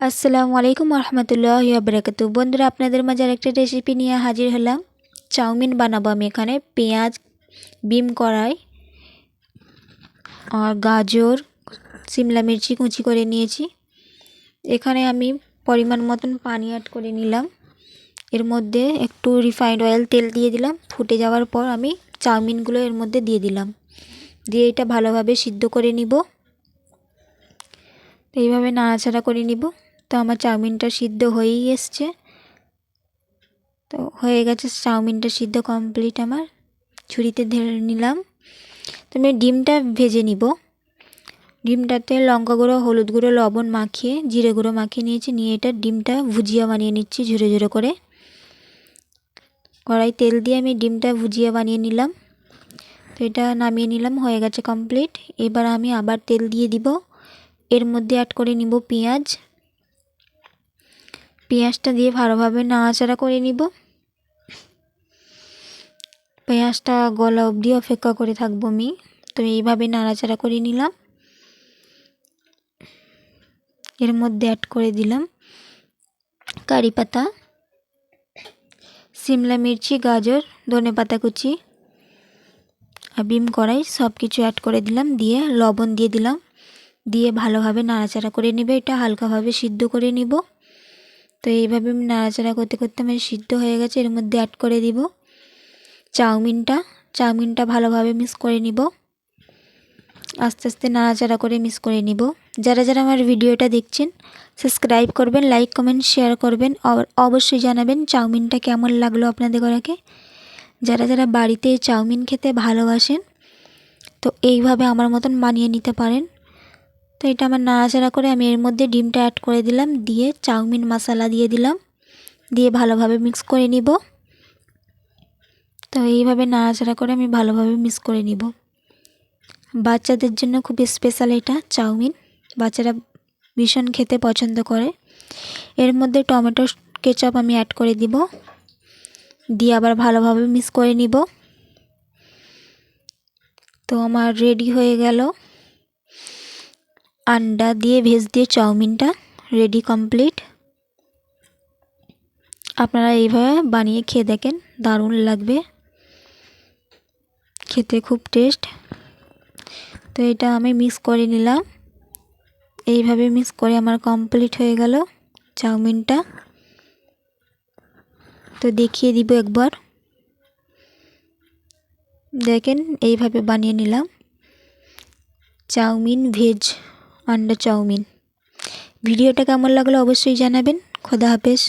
আসসালামু আলাইকুম রহমতুল্লাহ বারাকাতু বন্ধুরা, আপনাদের মাঝে আরেকটা রেসিপি নিয়ে হাজির হলাম। চাউমিন বানাবো আমি এখানে। পেঁয়াজ, বিম কড়াই, আর গাজর, সিমলা মির্চি কুচি করে নিয়েছি। এখানে আমি পরিমাণ মতন পানি অ্যাড করে নিলাম। এর মধ্যে একটু রিফাইন্ড অয়েল তেল দিয়ে দিলাম। ফুটে যাওয়ার পর আমি চাউমিনগুলো এর মধ্যে দিয়ে দিলাম। দিয়ে এটা ভালোভাবে সিদ্ধ করে নিব। এইভাবে নাড়াচাড়া করে নিব। তো আমার চাউমিনটা সিদ্ধ হয়েই এসছে। তো হয়ে গেছে চাউমিনটা সিদ্ধ কমপ্লিট আমার। ছুরিতে ধরে নিলাম। তো আমি ডিমটা ভেজে নিব। ডিমটাতে লঙ্কা গুঁড়ো, হলুদ গুঁড়ো, লবণ মাখিয়ে, জিরে গুঁড়ো মাখিয়ে নিয়েছি। নিয়ে এটা ডিমটা ভুজিয়া বানিয়ে নিচ্ছি ঝুড়ো ঝুড়ো করে। কড়াই তেল দিয়ে আমি ডিমটা ভুজিয়া বানিয়ে নিলাম। তো এটা নামিয়ে নিলাম, হয়ে গেছে কমপ্লিট। এবার আমি আবার তেল দিয়ে দিব। এর মধ্যে অ্যাড করে নিব পেঁয়াজ। পেঁয়াজটা দিয়ে ভালোভাবে নাড়াচাড়া করে নিব। পেঁয়াজটা গলা অবধি অপেক্ষা করে থাকব আমি। তো এইভাবে নাড়াচাড়া করে নিলাম। এর মধ্যে অ্যাড করে দিলাম কারি পাতা, সিমলা মির্চি, গাজর, ধনে পাতা কুচি, আর বিম কড়াই সব কিছু অ্যাড করে দিলাম। দিয়ে লবণ দিয়ে দিলাম। দিয়ে ভালোভাবে নাড়াচাড়া করে নেবে। এটা হালকাভাবে সিদ্ধ করে নিব। তো এইভাবে আমি নাড়াচাড়া করতে করতে আমার সিদ্ধ হয়ে গেছে। এর মধ্যে অ্যাড করে দিব চাউমিনটা। চাউমিনটা ভালোভাবে মিক্স করে নিব। আস্তে আস্তে নাড়াচাড়া করে মিক্স করে নিব। যারা যারা আমার ভিডিওটা দেখছেন সাবস্ক্রাইব করবেন লাইক কমেন্ট শেয়ার করবেন। অবশ্যই জানাবেন চাউমিনটা কেমন লাগল আপনাদের ঘরাকে। যারা যারা বাড়িতে চাউমিন খেতে ভালোবাসেন, তো এইভাবে আমার মতন বানিয়ে নিতে পারেন। তো এটা আমার নাড়াচাড়া করে আমি এর মধ্যে ডিমটা অ্যাড করে দিলাম, দিয়ে চাউমিন মশলা দিয়ে দিলাম, দিয়ে ভালোভাবে মিক্স করে নিব। তো এইভাবে নাড়াচাড়া করে আমি ভালোভাবে মিক্স করে নিব। বাচ্চাদের জন্য খুব স্পেশাল এটা চাউমিন। বাচ্চারা ভীষণ খেতে পছন্দ করে। এর মধ্যে টমেটো কেচাপ আমি অ্যাড করে দিব, দিয়ে আবার ভালোভাবে মিক্স করে নিব। তো আমার রেডি হয়ে গেল। আন্ডা দিয়ে ভেজ দিয়ে চাউমিনটা রেডি কমপ্লিট আপনারা এইভাবে বানিয়ে খেয়ে দেখেন, দারুণ লাগবে। খেতে খুব টেস্ট তো এটা আমি মিক্স করে নিলাম। এইভাবে মিক্স করে আমার কমপ্লিট হয়ে গেল চাউমিনটা। তো দেখিয়ে দিব একবার। দেখেন, এইভাবে বানিয়ে নিলাম। চাউমিন ভেজ আন্ডা চাউমিন। ভিডিওটা কেমন লাগল অবশ্যই জানাবেন। খোদা হাফেজ।